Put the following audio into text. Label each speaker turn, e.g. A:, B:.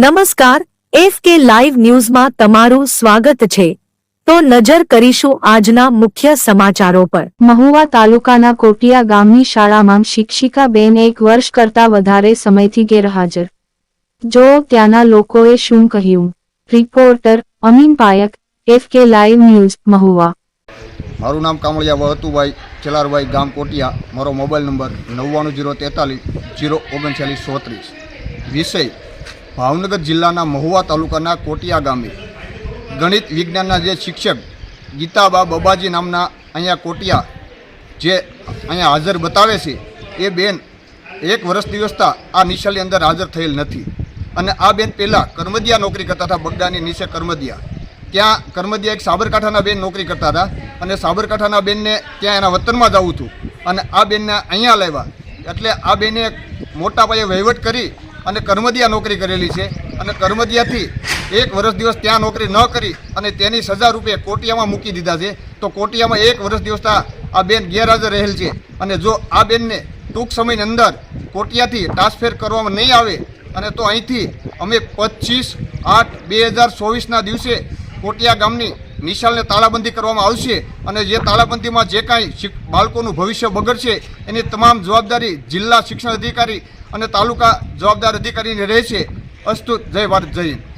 A: નમસ્કાર F K live ન્યૂઝમાં તમારું સ્વાગત છે. તો નજર કરીશું આજના મુખ્ય સમાચારો પર.
B: મહુવા તાલુકાના કોટિયા ગામની શાળામાં શિક્ષિકા બેન એક વર્ષ કરતા વધારે સમયથી ગેરહાજર. જો ત્યાંના લોકોએ શું કહ્યું? Reporter Amin Payak F K live news Mahuva.
C: મારું નામ કામળિયા વહતુભાઈ ચલારભાઈ ગામ કોટિયા. મારો મોબાઈલ નંબર નવ્વાણું જીરો તેતાલીસ જીરો ઓગણચાલીસ ચોત્રીસ. વિષય ભાવનગર જિલ્લાના મહુવા તાલુકાના કોટિયા ગામે ગણિત વિજ્ઞાનના જે શિક્ષક ગીતાબા બબાજી નામના અહીંયા કોટિયા જે અહીંયા હાજર બતાવે છે, એ બેન એક વર્ષ દિવસતા આ નિશાળની અંદર હાજર થયેલ નથી. અને આ બેન પહેલાં કર્મદિયા નોકરી કરતા હતા બગડાની નીચે કર્મદિયા. ત્યાં કર્મદિયા એક સાબરકાંઠાના બેન નોકરી કરતા હતા અને સાબરકાંઠાના બેનને ત્યાં એના વતનમાં જવું હતું અને આ બેનને અહીંયા લાવ્યા એટલે આ બેને મોટા પાયે વહીવટ કરી અને કર્મદિયા નોકરી કરેલી છે. અને કર્મદિયાથી એક વર્ષ દિવસ ત્યાં નોકરી ન કરી અને તેની સજા રૂપે કોટિયામાં મૂકી દીધા છે. તો કોટિયામાં એક વર્ષ દિવસ આ બેન ગેરહાજર રહેલ છે. અને જો આ બેનને ટૂંક સમયની અંદર કોટિયાથી ટ્રાન્સફર કરવામાં નહીં આવે અને તો અહીંથી અમે પચીસ આઠ બે હજાર ચોવીસના દિવસે કોટિયા ગામની નિશાળને તાળાબંધી કરવામાં આવશે અને જે તાળાબંધીમાં જે કાંઈ બાળકોનું ભવિષ્ય બગડશે એની તમામ જવાબદારી જિલ્લા શિક્ષણ અધિકારી અને તાલુકા જવાબદાર અધિકારીને રહેશે. અસ્તુ, જય ભારત, જય